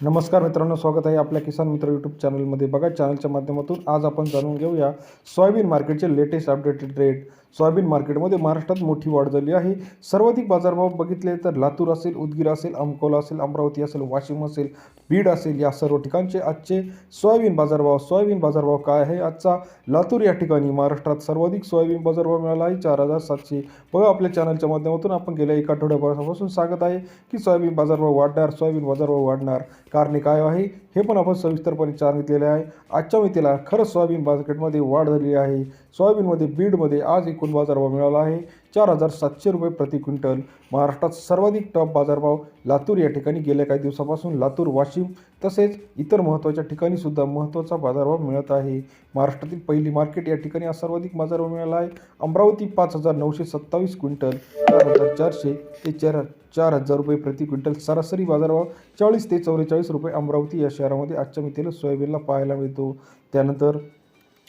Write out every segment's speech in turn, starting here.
नमस्कार मित्रांनो स्वागत आहे आपल्या किसान मित्र यूट्यूब चॅनलमध्ये बघा चॅनलच्या माध्यमातून आज आपण जाणून घेऊया सोयाबीन मार्केटचे लेटेस्ट अपडेटेड रेट सोयाबीन मार्केटमध्ये महाराष्ट्रात मोठी वाढ झाली आहे. सर्वाधिक बाजारभाव बघितले तर लातूर असेल उदगीर असेल अमकोला असेल अमरावती असेल वाशिम असेल बीड असेल या सर्व ठिकाणचे आजचे सोयाबीन बाजारभाव. सोयाबीन बाजारभाव काय आहे? आजचा लातूर या ठिकाणी महाराष्ट्रात सर्वाधिक सोयाबीन बाजारभाव मिळाला आहे. चार हजार सातशे. बघा आपल्या चॅनलच्या माध्यमातून आपण गेल्या एक आठवड्यापासून सांगत आहे की सोयाबीन बाजारभाव वाढणार सोयाबीन बाजारभाव वाढणार. कारणे काय आहे? हे पण आपण सविस्तरपणे सांगितलेले आहे. आजच्या मितीला खरंच सोयाबीन मार्केटमध्ये वाढ झाली आहे. सोयाबीनमध्ये बीडमध्ये आज एकूण बाजारभाव मिळाला आहे. चार हजार सातशे रुपये प्रति क्विंटल. महाराष्ट्रात सर्वाधिक टॉप बाजारभाव लातूर या ठिकाणी गेल्या काही दिवसापासून लातूर वाशिम तसेच इतर महत्त्वाच्या ठिकाणी सुद्धा महत्त्वाचा बाजारभाव मिळत आहे. महाराष्ट्रातील पहिली मार्केट या ठिकाणी हा सर्वाधिक बाजारभाव मिळाला आहे. अमरावती पाच हजार नऊशे सत्तावीस क्विंटल चार हजार चारशे ते चार चार हजार रुपये प्रति क्विंटल सरासरी बाजारभाव चाळीस ते चौवेचाळीस रुपये अमरावती या शहरामध्ये आजच्या मितीला सोयाबीनला पाहायला मिळतो. त्यानंतर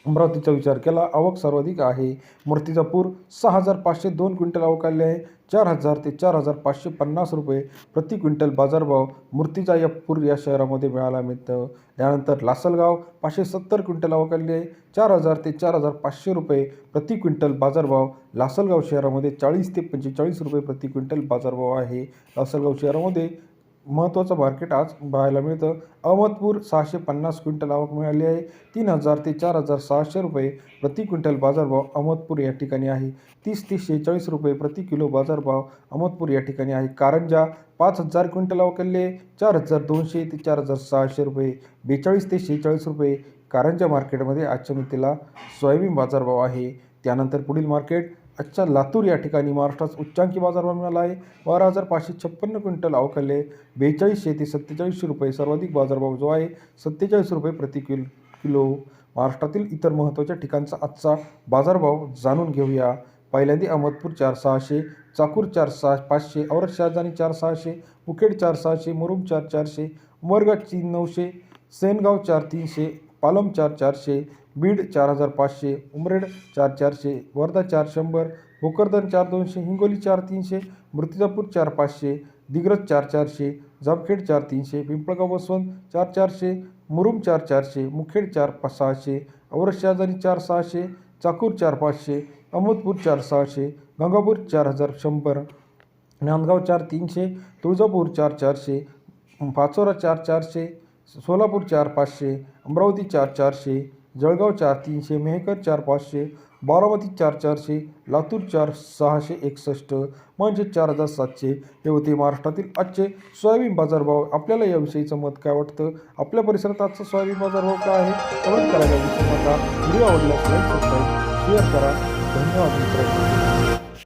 अमरावतीचा विचार केला. आवक सर्वाधिक आहे. मूर्तिजापूर सहा हजार पाचशे दोन क्विंटल आवक आले आहे. चार हजार ते चार हजार पाचशे पन्नास रुपये प्रति क्विंटल बाजारभाव मूर्तिजापूर या शहरामध्ये मिळायला मिळतं. त्यानंतर लासलगाव पाचशे सत्तर क्विंटल आवक आली आहे. चार हजार ते चार हजार पाचशे रुपये प्रति क्विंटल बाजारभाव लासलगाव शहरामध्ये चाळीस ते पंचेचाळीस रुपये प्रति क्विंटल बाजारभाव आहे. लासलगाव शहरामध्ये महत्त्वाचं मार्केट आज पाहायला मिळतं. अहमदपूर सहाशे पन्नास क्विंटल आवक मिळाली आहे. तीन हजार ते चार हजार सहाशे रुपये प्रति क्विंटल बाजारभाव अहमदपूर या ठिकाणी आहे. तीस ते शेहेचाळीस रुपये प्रति किलो बाजारभाव अहमदपूर या ठिकाणी आहे. कारंजा पाच हजार क्विंटल आवक चार हजार दोनशे ते चार हजार सहाशे रुपये बेचाळीस ते शेहेचाळीस रुपये कारंजा मार्केटमध्ये आजच्या मितीला सोयाबीन बाजारभाव आहे त्यानंतर पुढील मार्केट आजच्या लातूर या ठिकाणी महाराष्ट्रात उच्चांकी बाजारभाव मिळाला आहे. बारा हजार पाचशे छप्पन्न क्विंटल अवकाले बेचाळीसशे ते सत्तेचाळीसशे रुपये सर्वाधिक बाजारभाव जो आहे सत्तेचाळीस रुपये प्रति किल किलो. महाराष्ट्रातील इतर महत्त्वाच्या ठिकाणचा आजचा बाजारभाव जाणून घेऊया. पहिल्यांदी अहमदपूर चार सहाशे चाकूर चार सहा पाचशे औरत शहाजानी चार सहाशे मुखेड चार सहाशे मुरुम चार चारशे उमरगा तीन नऊशे सेनगाव चार तीनशे पालम चार चारशे बीड चार हजार पाचशे उमरेड चार चारशे वर्धा चार शंभर भोकरदन चार दोनशे हिंगोली चार तीनशे मूर्तिजापूर चार पाचशे दिग्रज चार चारशे जामखेड चार तीनशे पिंपळगाव बसवंत चार चारशे मुरुम चार चारशे मुखेड चार पाच सहाशे औरत शहाजानी चार सहाशे चाकूर चार पाचशे अहमदपूर चार सहाशे गंगापूर चार हजार शंभर नांदगाव चार तीनशे तुळजापूर चार चारशे पाचोरा चार चारशे सोलापूर चार पाचशे अमरावती चार चारशे जळगाव चार तीनशे मेहकर चार पाचशे बारामती चार चारशे लातूर चार सहाशे एकसष्ट म्हणजे चार हजार सातशे. हे होते महाराष्ट्रातील आजचे सोयाबीन बाजारभाव. आपल्याला याविषयीचं मत काय वाटतं? आपल्या परिसरात आजचा सोयाबीन बाजारभाव काय आहे? कमेंट करायला विसरू नका. व्हिडिओ आवडल्यास लाईक सबस्क्राईब शेअर करा. धन्यवाद मित्रांनो.